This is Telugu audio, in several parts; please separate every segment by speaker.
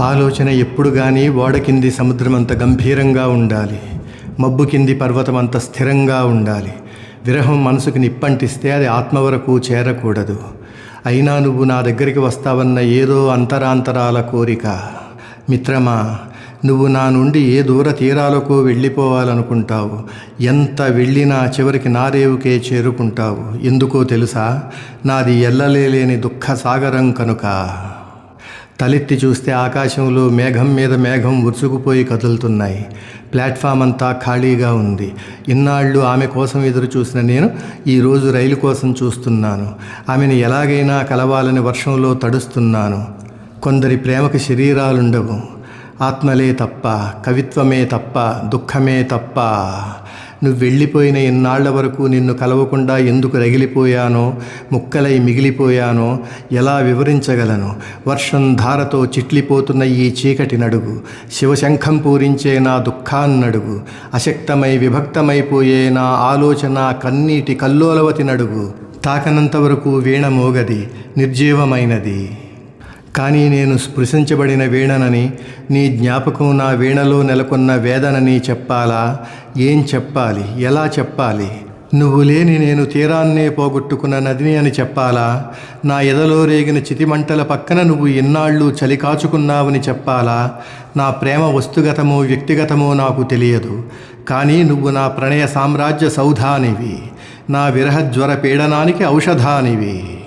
Speaker 1: ఆలోచన ఎప్పుడు కానీ ఓడ కింది సముద్రం అంత గంభీరంగా ఉండాలి. మబ్బు కింది పర్వతం అంత స్థిరంగా ఉండాలి. విరహం మనసుకు నిప్పంటిస్తే అది ఆత్మ వరకు చేరకూడదు. అయినా నువ్వు నా దగ్గరికి వస్తావన్న ఏదో అంతరాంతరాల కోరిక. మిత్రమా నువ్వు నా నుండి ఏ దూర తీరాలకు వెళ్ళిపోవాలనుకుంటావు? ఎంత వెళ్ళినా చివరికి నారేవుకే చేరుకుంటావు. ఎందుకో తెలుసా? నాది ఎల్లలేని దుఃఖ సాగరం కనుక. తలెత్తి చూస్తే ఆకాశంలో మేఘం మీద మేఘం ఉరుసుకుపోయి కదులుతున్నాయి. ప్లాట్ఫామ్ అంతా ఖాళీగా ఉంది. ఇన్నాళ్ళు ఆమె కోసం ఎదురు చూసిన నేను ఈరోజు రైలు కోసం చూస్తున్నాను. ఆమెను ఎలాగైనా కలవాలని వర్షంలో తడుస్తున్నాను. కొందరి ప్రేమకు శరీరాలుండవు. ఆత్మలే తప్ప కవిత్వమే తప్ప దుఃఖమే తప్ప నువ్వు వెళ్ళిపోయిన ఎన్నాళ్ళ వరకు నిన్ను కలవకుండా ఎందుకు రగిలిపోయానో ముక్కలై మిగిలిపోయానో ఎలా వివరించగలను? వర్షం ధారతో చిట్లిపోతున్న ఈ చీకటి నడుగు శివశంఖం పూరించే నా దుఃఖాన్నడుగు అశక్తమై విభక్తమైపోయే నా ఆలోచన కన్నీటి కల్లోలవతి నడుగు. తాకనంత వరకు వీణ మోగది నిర్జీవమైనది. కానీ నేను స్పృశించబడిన వీణనని నీ జ్ఞాపకం నా వీణలో నెలకొన్న వేదనని చెప్పాలా? ఏం చెప్పాలి? ఎలా చెప్పాలి? నువ్వు లేని నేను తీరాన్నే పోగొట్టుకున్న నదిని అని చెప్పాలా? నా ఎదలో రేగిన చితిమంటల పక్కన నువ్వు ఎన్నాళ్ళు చలి కాచుకున్నావని చెప్పాలా? నా ప్రేమ వస్తుగతమో వ్యక్తిగతమో నాకు తెలియదు. కానీ నువ్వు నా ప్రణయ సామ్రాజ్య సౌధానివి. నా విరహ జ్వర పీడనానికి ఔషధానివి.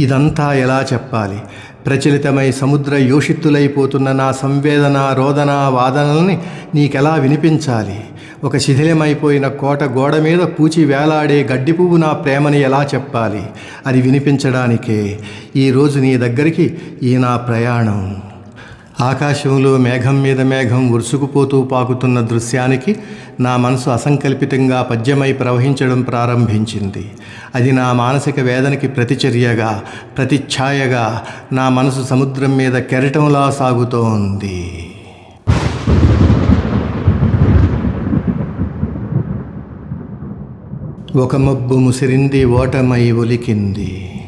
Speaker 1: ఇదంతా ఎలా చెప్పాలి? ప్రచలితమై సముద్ర యోషిత్తులైపోతున్న నా సంవేదన రోదన వాదనల్ని నీకెలా వినిపించాలి? ఒక శిథిలమైపోయిన కోట గోడ మీద పూచి వేలాడే గడ్డి పువ్వు నా ప్రేమని ఎలా చెప్పాలి? అది వినిపించడానికే ఈరోజు నీ దగ్గరికి ఈ నా ప్రయాణం. ఆకాశంలో మేఘం మీద మేఘం ఉరుసుకుపోతూ పాకుతున్న దృశ్యానికి నా మనసు అసంకల్పితంగా పద్యమై ప్రవహించడం ప్రారంభించింది. అది నా మానసిక వేదనకి ప్రతిచర్యగా ప్రతిఛాయగా నా మనసు సముద్రం మీద కెరటంలా సాగుతోంది. ఒక మబ్బు ముసిరింది ఓటమై ఒలికింది.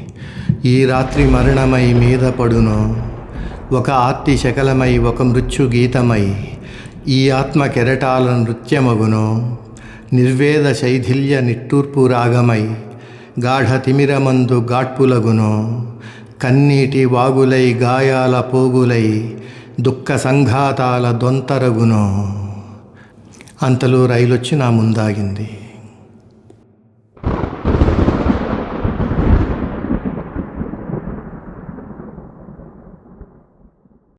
Speaker 1: ఈ రాత్రి మరణమై మీద పడును. ఒక ఆర్తి శకలమై ఒక మృత్యు గీతమై ఈ ఆత్మ కెరటాల నృత్యమగును. నిర్వేద శైథిల్య నిట్టూర్పు రాగమై గాఢ తిమిరమందు గాట్పులగును కన్నీటి వాగులై గాయాల పోగులై దుఃఖ సంఘాతాల దొంతరగును. అంతలో రైలొచ్చి నా ముందాగింది.